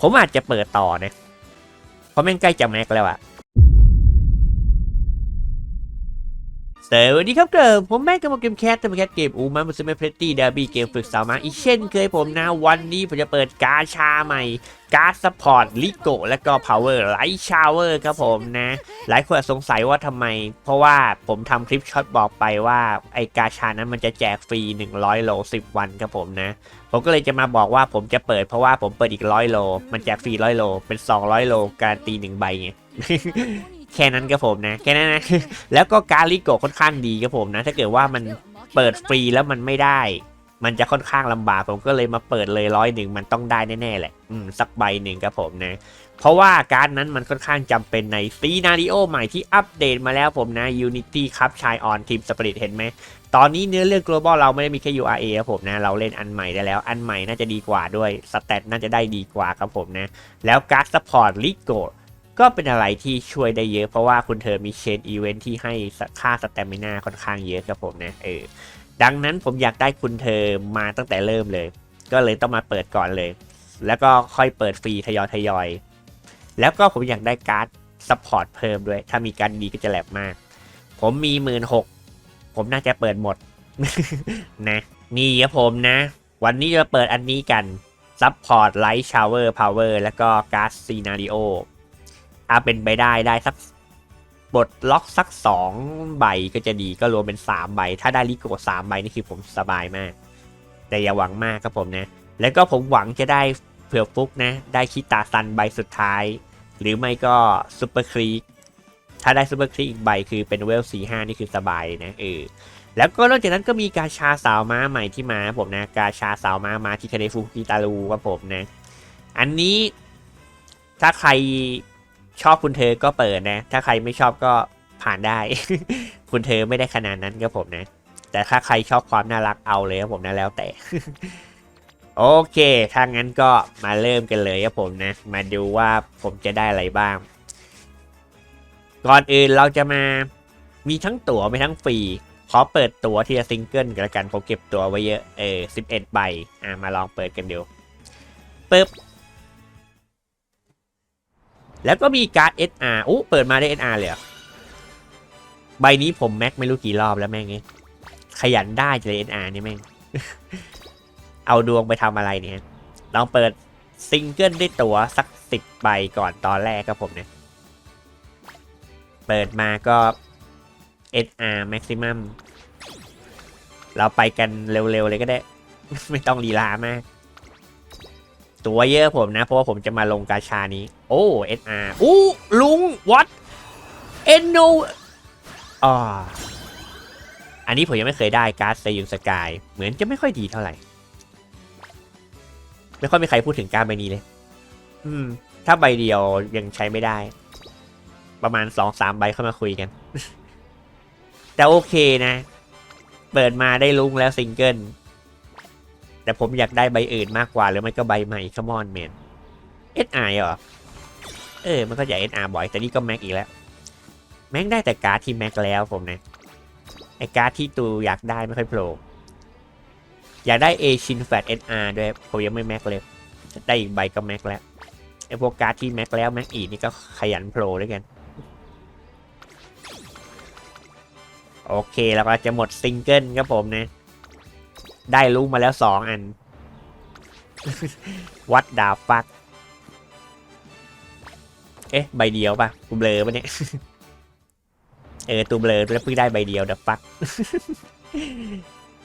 ผมอาจจะเปิดต่อนะเพราะแม่งใกล้จะแม็กแล้วอะ สวัสดีครับเกิร์ผมแม่กำลังเกมแคสต์แต่มแคสเกมอูมันมันจะไม่เพลตตี้เดอร์บี้เกมฝึกสาวมาอีกเช่นเคยผมนะวันนี้ผมจะเปิดกาชาใหม่ การสปอร์ตลิโกและก็พาวเวอร์ไลท์ชาวเวอร์ครับผมนะ หลายคนสงสัยว่าทำไม เพราะว่าผมทำคลิปช็อตบอกไปว่า ไอกาชานั้นมันจะแจกฟรี 100 โล 10 วันครับผมนะ ผมก็เลยจะมาบอกว่าผมจะเปิดเพราะว่าผมเปิดอีกร้อยโล มันแจกฟรีร้อยโล เป็น 200 โลการนตีหนึ่งใบไง แค่นั้นครับผมนะแค่นั้นนะแล้วก็การลิโกค่อนข้างดีครับผมนะ ถ้าเกิดว่ามันเปิดฟรีแล้วมันไม่ได้ มันจะค่อนข้างลำบากผมก็เลยมาเปิดเลยร้อยหนึ่งมันต้องได้แน่ๆแหละอืมสักใบหนึ่งครับผมนะเพราะว่าการดนั้นมันค่อนข้างจำเป็นในซีนาริโอใหม่ที่อัปเดตมาแล้วผมนะ Unity ครับชายออนทีมสปริตเห็นไหมตอนนี้เนื้อเรื่อง global เราไม่ได้มีแค่ URA ครับผมนะ เราเล่นอันใหม่ได้แล้ว อันใหม่น่าจะดีกว่าด้วยสเตตน่าจะได้ดีกว่าครับผมนะ แล้วการ์ดซัพพอร์ตลิโก ก็เป็นอะไรที่ช่วยได้เยอะ เพราะว่าคุณเธอมีเชนอีเวนท์ที่ให้ค่าสเตมิน่าค่อนข้างเยอะครับผมนะเออดังนั้นผมอยากได้คุณเธอมาตั้งแต่เริ่มเลย ก็เลยต้องมาเปิดก่อนเลย แล้วก็ค่อยเปิดฟรีทยอยทยอย แล้วก็ผมอยากได้การ์ดซัพพอร์ตเพิ่มด้วย ถ้ามีการดีก็จะแหลบมาก ผมมีหมื่นหกผมน่าจะเปิดหมดนะนี่ครับผมนะ วันนี้จะเปิดอันนี้กันซัพพอร์ตไลท์ชาวเวอร์พาวเวอร์แล้วก็การ์ดซีนาริโอ ถ้าเป็นไปได้ได้สักบทล็อกสักสองใบก็จะดีก็รวมเป็นสามใบ ถ้าได้ลิโกสามใบนี่คือผมสบายมาก แต่อย่าหวังมากครับผมนะ แล้วก็ผมหวังจะได้เผื่อฟุกนะ ได้คิตาซันใบสุดท้าย หรือไม่ก็ซูเปอร์ครีกถ้าได้ซูเปอร์ครีกอีกใบคือเป็นเวลสี่ห้านี่คือสบายนะเออแล้วก็นอกจากนั้นก็มีกาชาสาวม้าใหม่ที่มาผมนะ กาชาสาวม้ามาที่คาเดฟูกิตาลูครับผมนะ อันนี้ถ้าใคร ชอบคุณเธอก็เปิดนะ ถ้าใครไม่ชอบก็ผ่านได้ คุณเธอไม่ได้ขนาดนั้นครับผมนะ แต่ถ้าใครชอบความน่ารักเอาเลยครับผมนะแล้วแต่ โอเคถ้างั้นก็มาเริ่มกันเลยครับผมนะ มาดูว่าผมจะได้อะไรบ้าง ก่อนอื่นเราจะมามีทั้งตั๋วไม่ทั้งฟรีขอเปิดตั๋วทีละซิงเกิลกันละกันผมเก็บตั๋วไว้เยอะเออสิบเอ็ดใบ อะมาลองเปิดกันดูปึ๊บ แล้วก็มีการ์ด SR อู้เปิดมาได้ SR เลยเหรอใบนี้ผมแม็กไม่รู้กี่รอบแล้วแม่งขยันได้เลย SR นี่แม่ง เอาดวงไปทำอะไรเนี่ยลองเปิดซิงเกิลได้ตัวสักสิบใบก่อนตอนแรกครับผมเนี่ย เปิดมาก็ SR maximum เราไปกันเร็วๆเลยก็ได้ ไม่ต้องลีลามาก ตัวเยอะผมนะ เพราะว่าผมจะมาลงกาชานี้ โอ้ SR อู้ลุง what Eno อ่าอันนี้ผมยังไม่เคยได้การ์ดเซยุนสกายเหมือนจะไม่ค่อยดีเท่าไหร่ ไม่ค่อยมีใครพูดถึงการใบนี้เลย อืม ถ้าใบเดียวยังใช้ไม่ได้ ประมาณสองสามใบเข้ามาคุยกัน แต่โอเคนะ เปิดมาได้ลุงแล้วซิงเกิล แต่ผมอยากได้ใบอื่นมากกว่าหรือไม่ก็ใบใหม่ขมอนแมนเอสไอเหรอ เออ มันก็อยากเอสอาบ่อย แต่นี่ก็แม็กอีกแล้ว แม็กได้แต่การ์ดที่แม็กแล้วผมนะ ไอการ์ดที่ตูอยากได้ไม่ค่อยโผล่ อยากได้เอชินแฟตเอสอาร์ด้วย ผมยังไม่แม็กเลย ได้อีกใบก็แม็กแล้ว ไอพวกการ์ดที่แม็กแล้วแม็กอีกนี่ก็ขยันโผล่ด้วยกัน โอเคแล้วก็จะหมดซิงเกิลครับผมนะ ได้รู้มาแล้วสองอัน วัดดาฟัก เอ๊ะ ใบเดียวปะกูเบลอปะเนี่ย เออตูเบลอแล้วเพิ่งได้ใบเดียวดาฟัก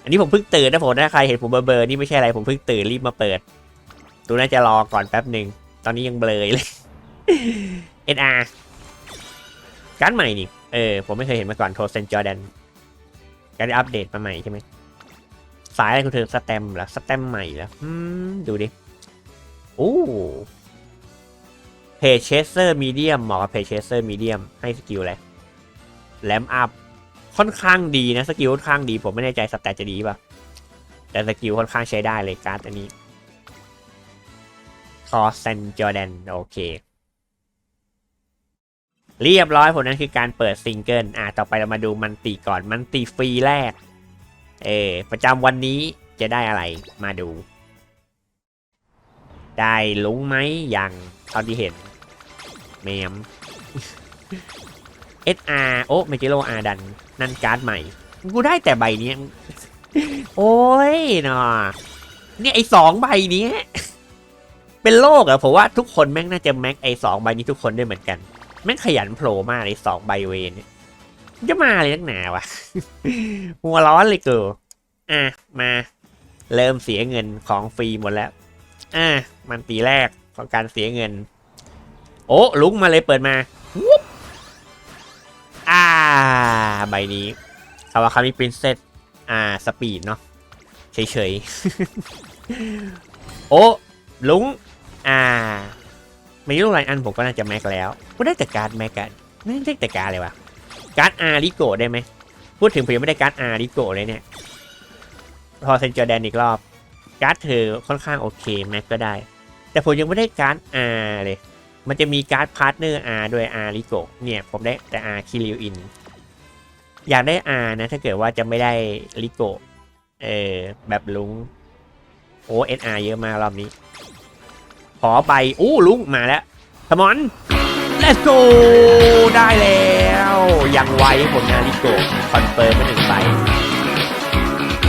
อันนี้ผมเพิ่งตื่นนะผมถ้าใครเห็นผมเบลอๆนี่ไม่ใช่อะไร ผมเพิ่งตื่นรีบมาเปิด ตูน่าจะรอก่อนแป๊บหนึ่ง ตอนนี้ยังเบลออยู่เลย NR การ์ดใหม่นี่ เออ ผมไม่เคยเห็นมาก่อนโทเซนจอร์แดนการอัปเดตมาใหม่ใช่ไหม สายอะไรคุณเธอสแตมป์เหรอสแตมป์ใหม่แล้วอืมดูดิโอ้เพจเชสเซอร์มีเดียมเหมาะกับเพจเชสเซอร์มีเดียมให้สกิลอะไรแลมอัพค่อนข้างดีนะ สกิลค่อนข้างดีผมไม่แน่ใจสแตทจะดีป่ะ แต่สกิลค่อนข้างใช้ได้เลยการ์ดอันนี้คอเซนจอร์แดนโอเค เรียบร้อยผลนั้นคือการเปิดซิงเกิลอะต่อไปเรามาดูมันตีก่อนมันตีฟรีแรก เออประจำวันนี้จะได้อะไรมาดู ได้ลุงไหมยังเท่าที่เห็นเมม SR โอ้เมจิโลอาดัน นั่นการ์ดใหม่ กูได้แต่ใบนี้ โอ้ยเนาะเนี่ยไอสองใบนี้ เป็นโลกอะผมว่าทุกคนแม่งน่าจะแม็กไอสองใบนี้ทุกคนได้เหมือนกัน แม่งขยันโผล่มากไอสองใบเวนเนี่ย จะมาเลยนักหนาวะหัวร้อนเลยเกูอะมา เริ่มเสียเงินของฟรีหมดแล้ว อะมันตีแรกของการเสียเงิน โอ้ลุงมาเลยเปิดมาวุ๊บอ่า ใบนี้คาวาคามิปรินเซสอ่า สปีดเนาะเฉยๆ โอ้ลุง อ่าไม่รู้อะไรอันผมก็น่าจะแม็กแล้วกูได้แต่การแม็กกันไม่ได้แต่การเลยวะ การ์ดอาริโกได้ไหมพูดถึงผมยังไม่ได้การ์ดอาริโกเลยเนี่ย พอเซนเจอร์แดนอีกรอบ การ์ดเธอค่อนข้างโอเคแม็กก็ได้ แต่ผมยังไม่ได้การ์ดอาเลย มันจะมีการ์ดพาร์ทเนอร์อาด้วยอาริโกเนี่ยผมได้แต่อาคิริวอินอยากได้อานะถ้าเกิดว่าจะไม่ได้ริโกเออแบบลุงโอ้เอสอาเยอะมากรอบนี้ ขอไปอู้ลุงมาแล้วสมอน let's go ได้แล้ว ยังไวผลงานริโกคอนเฟิร์มมาหนึ่งใบ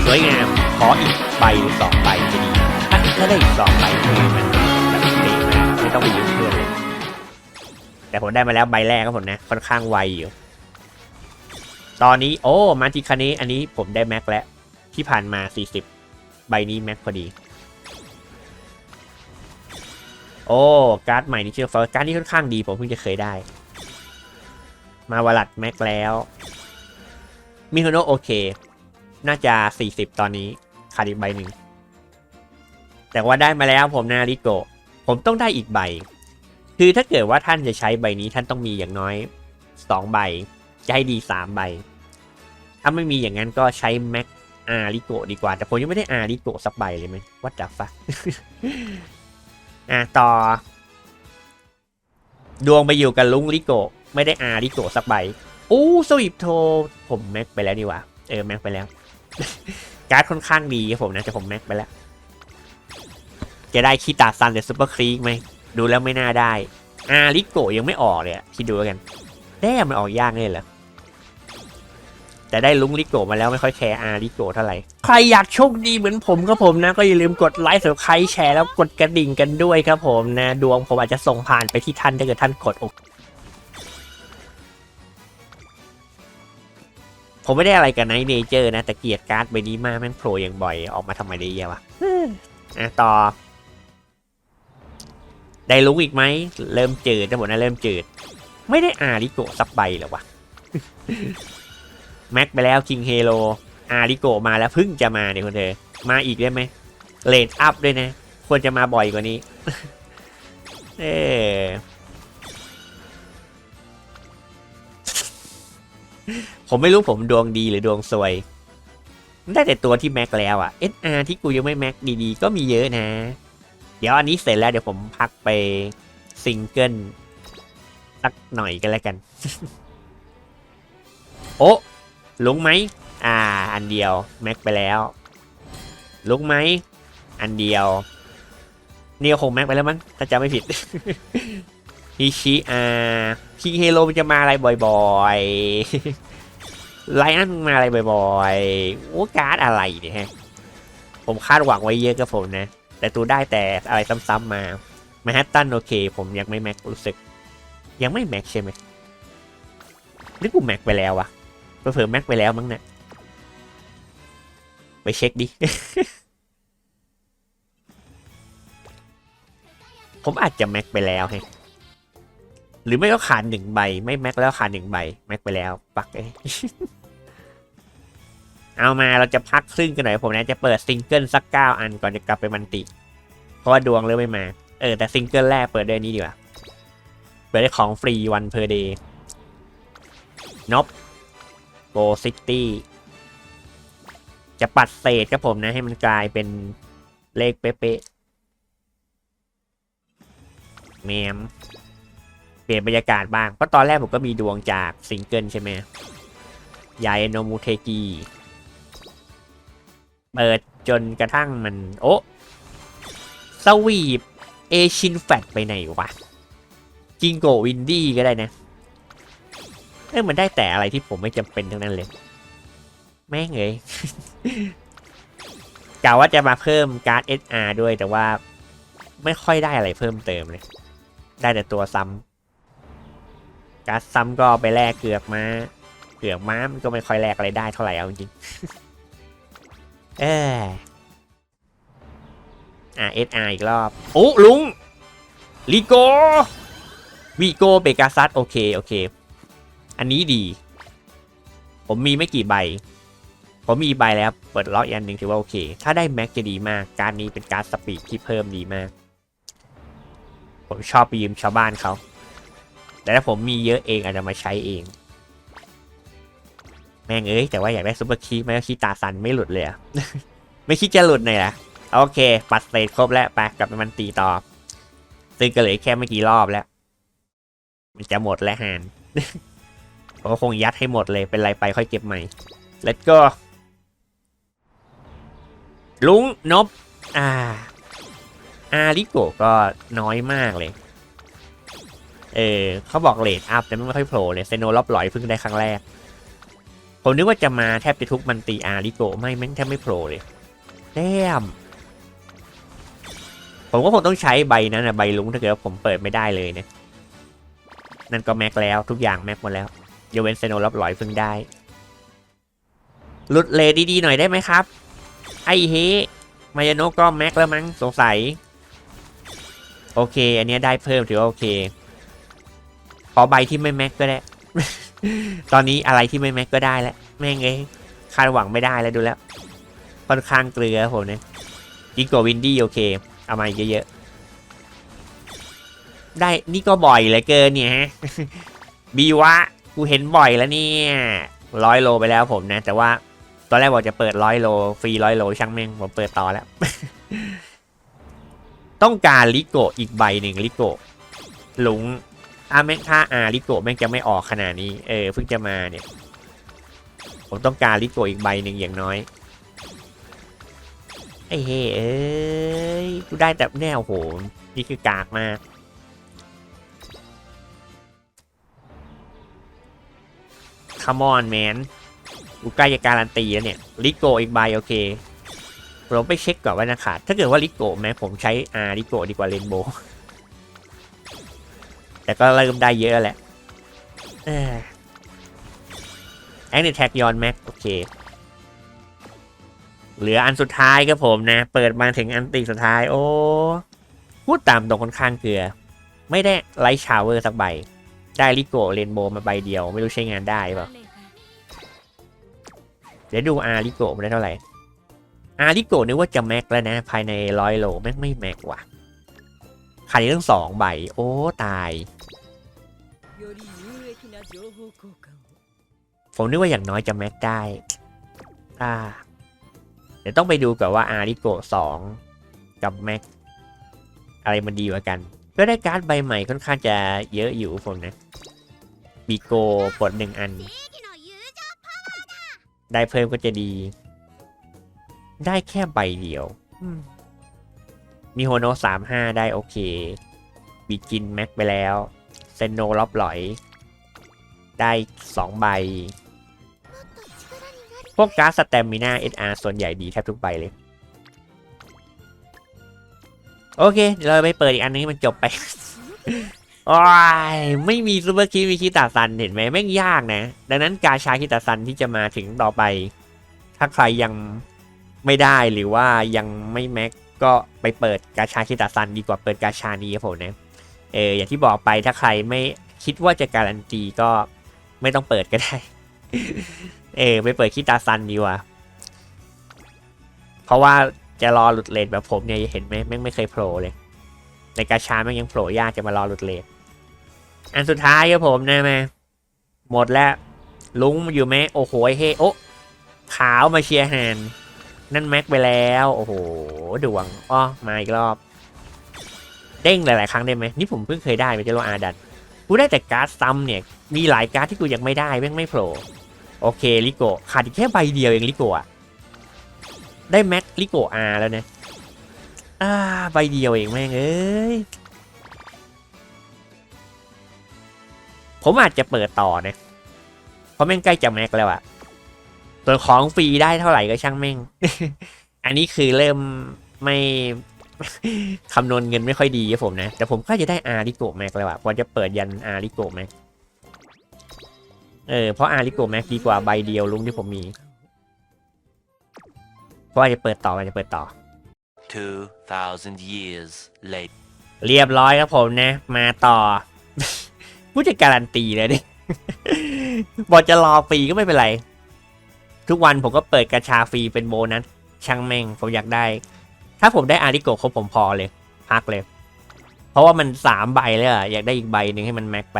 สวยงาม ขออีกใบสองใบจะดีถ้าถ้าได้อีกสองใบคือมันแบบเป๊ะมากไม่ต้องไปยืมเพื่อนเลย แต่ผมได้มาแล้วใบแรกครับผมนะ ค่อนข้างไวอยู่ ตอนนี้โอ้มาจิคาเนะอันนี้ผมได้แม็กแล้ว ที่ผ่านมา 40 ใบนี้แม็กพอดี โอ้การ์ดใหม่นี่เชื่อฟการ์ดนี้ค่อนข้างดีผมเพิ่งจะเคยได้ มาวลัดแม็กแล้วมิโฮโนโอเค น่าจะ 40 ตอนนี้ขาดอีกใบหนึ่ง แต่ว่าได้มาแล้วผมนาริโกผมต้องได้อีกใบ คือถ้าเกิดว่าท่านจะใช้ใบนี้ท่านต้องมีอย่างน้อย 2 ใบ จะให้ดี 3 ใบ ถ้าไม่มีอย่างนั้นก็ใช้แม็กอาริโกดีกว่า แต่ผมยังไม่ได้อาริโกสักใบเลยไหมวัดจับฟัก อะต่อ ดวงไปอยู่กับลุงริโก ไม่ได้อาริโกสักใบอู้สวิปโท ผมแม็กไปแล้วนี่ว่าเออแม็กไปแล้ว การ์ดค่อนข้างดีครับผมนะแต่ผมแม็กไปแล้ว จะได้คีตาซันหรือซูเปอร์ครีกไหมดูแล้วไม่น่าได้ อาริโกยังไม่ออกเลยคิดดูแล้วกันแด้มันออกยากเลยเหรอ แต่ได้ลุงลิโกะมาแล้วไม่ค่อยแคร์อาริโกะเท่าไหร่ ใครอยากโชคดีเหมือนผมครับผมนะ ก็อย่าลืมกดไลค์สับใครแชร์แล้วกดกระดิ่งกันด้วยครับผมนะ ดวงผมอาจจะส่งผ่านไปที่ท่านถ้าเกิดท่านกดอกผมไม่ได้อะไรกับไนท์เนเจอร์นะ แต่เกียรการ์ดใบนี้มากแม่งโผล่อย่างบ่อยออกมาทำไมได้เยอะวะอะต่อ ได้ลุงอีกไหม เริ่มจืดจะหมดนะเริ่มจืด ไม่ได้อาริโกะสักใบเหรอวะ แม็กไปแล้วคิงเฮโ o อาริโกมาแล้วเพิ่งจะมาเนี่ยคุณเธอ มาอีกได้ไหมเลดอัพด้วยนะ ควรจะมาบ่อยกว่านี้เออผมไม่รู้ผมดวงดีหรือดวงซวย ได้แต่ตัวที่แม็กแล้วอะ SR ที่กูยังไม่แม็กดีๆ ก็มีเยอะนะ เดี๋ยวอันนี้เสร็จแล้วเดี๋ยวผมพักไปซิงเกิลสักหน่อยกันแล้วกัน โอ้ ลุงไหมอ่า อันเดียวแม็กไปแล้วลุงไหมอันเดียวนี่ก็คงแม็กไปแล้วมั้งถ้าจำไม่ผิดฮิชิอาคิงเฮโ o มันจะมาอะไรบ่อยๆไลอันมาอะไรบ่อยๆโอ้การ์ดอะไรเนี่ยฮะผมคาดหวังไว้เยอะกับผมนะ แต่ตูได้แต่อะไรซ้ำๆมาแมฮัตตันโอเค ผมยังไม่แม็กรู้สึก ยังไม่แม็กใช่ไหมหรือกูแม็กไปแล้ววะ เผื่อแม็กไปแล้วมั้งเนะี่ยไปเช็คดิ ผมอาจจะแม็กไปแล้วไงหรือไม่ก็ขาดหนึ่งใบ ไม่แม็กแล้วขาดหนึ่งใบ แม็กไปแล้ว ปักเอเอามาเราจะพักครึ่งกันหน่อยผมนะจะเปิดซิงเกิลสักเก้าอันก่อนจะกลับไปมันติ เพราะว่าดวงเริ่มไม่มา เออแต่ซิงเกิลแรกเปิดได้นี้ดีกว่า เปิดได้ของฟรีวันเพอร์เดย์นบ โกซิตี้จะปัดเศษครับผมนะ ให้มันกลายเป็นเลขเป๊ะๆแมมเปลี่ยนบรรยากาศบ้าง เพราะตอนแรกผมก็มีดวงจากซิงเกิลใช่ไหมยายโนมูเทกีเปิดจนกระทั่งมัน โอ้สวีปเอชินแฟตไปไหนวะจิงโกวินดี้ก็ได้นะ เออมันได้แต่อะไรที่ผมไม่จำเป็นทั้งนั้นเลย แม่งเลยกะว่าจะมาเพิ่มการ์ด SR ด้วยแต่ว่าไม่ค่อยได้อะไรเพิ่มเติมเลย ได้แต่ตัวซ้ำการ์ดซ้ำก็ไปแลกเกือกมาเกือกม้ามันก็ไม่ค่อยแลกอะไรได้เท่าไหร่เอาจริงเอออะ SR อีกรอบ โอ้ลุงลีโกวีโกเบกาซัสโอเค โอเค อันนี้ดี ผมมีไม่กี่ใบ ผมมีใบแล้วเปิดล็อกอีกอันหนึ่งถือว่าโอเค ถ้าได้แม็กจะดีมาก การนี้เป็นการสปีดที่เพิ่มดีมาก ผมชอบไปยืมชาวบ้านเขา แต่ถ้าผมมีเยอะเองอาจจะมาใช้เอง แม่งเอ้ยแต่ว่าอยากได้ซุปเปอร์คีย์ไม่ก็คีตาซันไม่หลุดเลยอะไม่คิดจะหลุดหน่อยละโอเค ปัดเศษครบแล้วไปกลับไปมันตีต่อซึ่งก็เหลือแค่ไม่กี่รอบแล้ว มันจะหมดแล้วฮาน ก็คงยัดให้หมดเลยเป็นไรไปค่อยเก็บใหม่ let's go ลุงนบอ่าอาริโกก็น้อยมากเลย เออเขาบอกเลดอัพแต่ไม่ค่อยโผล่เลยเซโนรอบลอยเพิ่งได้ครั้งแรก ผมนึกว่าจะมาแทบจะทุกมันตีอาริโกไม่แม่งแทบไม่โผล่เลยแต้มผมก็คงต้องใช้ใบนั้นนะใบลุงถ้าเกิดผมเปิดไม่ได้เลยเนี่ยนั่นก็แม็กแล้วทุกอย่างแม็กหมดแล้ว ยกเว้นเซโนรอบหลอยพิ่งได้ หลุดเลดดีๆหน่อยได้ไหมครับ ไอ้เฮมายาโนก็แม็กแล้วมั้งสงสัย โอเค อันนี้ได้เพิ่มถือว่าโอเค ขอใบที่ไม่แม็กก็ได้ ตอนนี้อะไรที่ไม่แม็กก็ได้แล้ว แม่งเอ้ยคาดหวังไม่ได้แล้วดูแล้ว ค่อนข้างเกลือผมเนี่ยกิโกวินดี้โอเค เอามาเยอะๆ ได้นี่ก็บ่อยเหลือเกินเนี่ยฮะ บีวะ กูเห็นบ่อยแล้วเนี่ยร้อยโลไปแล้วผมนะ แต่ว่าตอนแรกบอกจะเปิดร้อยโลฟรีร้อยโลช่างแม่งผมเปิดต่อแล้ว ต้องการลิโกอีกใบหนึ่งลิโกหลุงถ้าแม่งถ้าอาลิโกแม่งจะไม่ออกขนาดนี้เออเพิ่งจะมาเนี่ย ผมต้องการลิโกอีกใบหนึ่งอย่างน้อยไอ้เฮ้เอ้ยกูได้แต่แน่โหนี่คือกากมาก คามอนแมนกูใกล้จะการันตีแล้วเนี่ยลิโกอีกใบโอเคผมไปเช็คก่อนว่านะขาดถ้าเกิดว่าลิโกแม้ผมใช้อาลิโกดีกว่าเรนโบแต่ก็เริ่มได้เยอะแหละแอคเนแท็กยอนแม็กโอเค เหลืออันสุดท้ายครับผมนะ เปิดมาถึงอันตีสุดท้าย โอ้พูดตามตรงค่อนข้างเกลือ ไม่ได้ไลท์ชาวเวอร์สักใบ ได้ลิโกเรนโบมาใบเดียว ไม่รู้ใช้งานได้ปะเดี๋ยวดูอาริโกมันได้เท่าไหร่อาริโกนึกว่าจะแม็กแล้วนะ ภายในร้อยโลแม็กไม่แม็กว่ะขาดอีกต้องสองใบ โอ้ตาย ผมนึกว่าอย่างน้อยจะแม็กได้อ่าเดี๋ยวต้องไปดูก่อนว่าอาริโกสองกับแม็กอะไรมันดีกว่ากัน ก็ได้การ์ดใบใหม่ค่อนข้างจะเยอะอยู่ผมนะบีโกปลดหนึ่งอัน ได้เพิ่มก็จะดี ได้แค่ใบเดียวอืมมีโฮโนสามห้าได้โอเคบีกินแม็กไปแล้วเซนโนล็อบหลอย ได้สองใบ พวกการ์ดสแตมมิน่า SR ส่วนใหญ่ดีแทบทุกใบเลย โอเค เดี๋ยวเราไปเปิดอีกอันนึงให้มันจบไปโอ้ยไม่มีซูเปอร์คีมีคิตาซันเห็นไหมแม่งยากนะ ดังนั้นกาชาคิตาซันที่จะมาถึงต่อไป ถ้าใครยังไม่ได้หรือว่ายังไม่แม็กก็ไปเปิดกาชาคิตาซันดีกว่าเปิดกาชานี้ครับผมนะเอออย่างที่บอกไปถ้าใครไม่คิดว่าจะการันตีก็ไม่ต้องเปิดก็ได้ เออไปเปิดคิตาซันดีกว่า เพราะว่า จะรอหลุดเลนแบบผมเนี่ยเห็นไหมแม่งไม่เคยโผล่เลย ในกาชาแม่งยังโผล่ยากจะมารอหลุดเลนอันสุดท้ายครับผมนะแม่หมดแล้ว ลุงอยู่ไหมโอ้โหเฮ้โอ้ขาวมาเชียร์แฮนนั่นแม็กไปแล้ว โอ้โหดวงอ้อมาอีกรอบ เด้งหลาย ๆ ครั้งได้ไหมนี่ผมเพิ่งเคยได้ไปเจโรอาดันกูได้แต่การ์ดซัมเนี่ย มีหลายการ์ดที่กูยังไม่ได้แม่งไม่โผล่โอเคลิโกขาดอีกแค่ใบเดียวเองลิโกะ ได้แม็กลิโกอาแล้วนะอ่าใบเดียวเองแม่งเอ้ย ผมอาจจะเปิดต่อนะ เพราะแม่งใกล้จะแม็กแล้วอะส่วนของฟรีได้เท่าไหร่ก็ช่างแม่ง อันนี้คือเริ่มไม่คำนวณเงินไม่ค่อยดีครับผมนะ แต่ผมก็จะได้อาริโกแม็กแล้วอะพอจะเปิดยันอาริโกแม็กเออเพราะอาริโกแม็กดีกว่าใบเดียวลุงที่ผมมี เพราะว่าจะเปิดต่อมันจะเปิดต่อ 2,000 years later. เรียบร้อยครับผมนะ มาต่อผู้จะการันตีเลยดิบอกจะรอฟรีก็ไม่เป็นไร ทุกวันผมก็เปิดกระชาฟรีเป็นโบนัสช่างแม่งผมอยากได้ ถ้าผมได้อาริโกะครบผมพอเลย พักเลย เพราะว่ามันสามใบเลยอะอยากได้อีกใบหนึ่งให้มันแม็กไป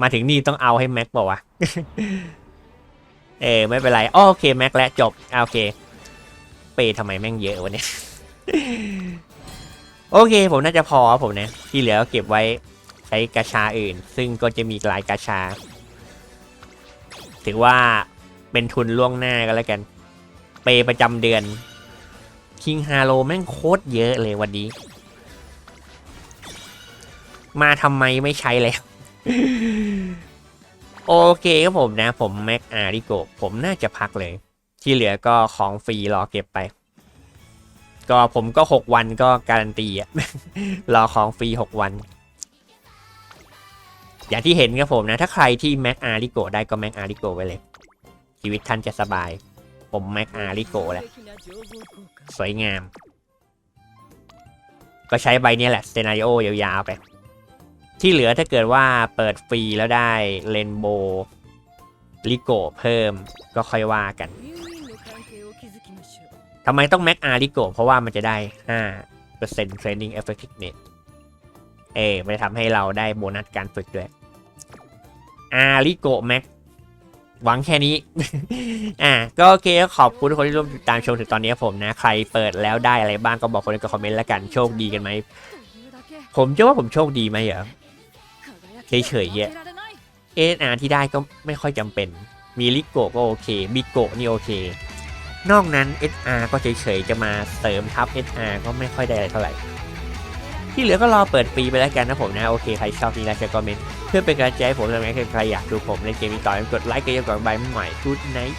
มาถึงนี่ต้องเอาให้แม็กบอกว่าวะเออไม่เป็นไรอ้อโอเคแม็กแล้วจบอะโอเค เปยทำไมแม่งเยอะวะเนี่ย โอเค ผมน่าจะพอผมนะ ที่เหลือเก็บไว้ใช้กาชาอื่น ซึ่งก็จะมีหลายกาชา ถือว่าเป็นทุนล่วงหน้าก็แล้วกัน เปยประจำเดือนคิงฮาโลแม่งโคตรเยอะเลยวันนี้ มาทำไมไม่ใช้เลยโอเคครับผมนะ ผมแม็กอาริโกผมน่าจะพักเลย ที่เหลือก็ของฟรีรอเก็บไป ก็ผมก็ 6 วันก็การันตีอะรอของฟรี 6 วัน อย่างที่เห็นครับผมนะ ถ้าใครที่แม็กอาริโกได้ก็แม็กอาริโกไปเลย ชีวิตท่านจะสบาย ผมแม็กอาริโกแหละ สวยงาม ก็ใช้ใบนี้แหละสเตนาริโอยาวๆไปที่เหลือถ้าเกิดว่าเปิดฟรีแล้วได้เลนโบลิโกเพิ่มก็ค่อยว่ากัน ทำไมต้องแม็กอาริโกเพราะว่ามันจะได้5% training effectiveness เอ๋มันจะทำให้เราได้โบนัสการฝึกด้วยอาริโกแม็กหวังแค่นี้ อ่า ก็โอเคขอบคุณทุกคนที่ร่วมติดตามชมถึงตอนนี้ผมนะ ใครเปิดแล้วได้อะไรบ้างก็บอกคนในคอมเมนต์ละกันโชคดีกันไหม ผมจะว่าผมโชคดีไหมเหรอเฉยเฉยเยอะเอสอาร์ที่ได้ก็ไม่ค่อยจำเป็น มีลิโกก็โอเค บิโกนี่โอเค นอกนั้น SR ก็เฉยๆ จะมาเสริมทับ SR ก็ไม่ค่อยได้อะไรเท่าไหร่ ที่เหลือก็รอเปิดฟรีไปแล้วกันนะผมนะ โอเค ใครชอบนี้นะแชร์คอมเมนต์ เพื่อเป็นกำลังใจให้ผมทำให้ใครอยากดูผมในเกมนี้ต่อ กดไลค์กันยังก่อนบายใหม่ทุกไนท์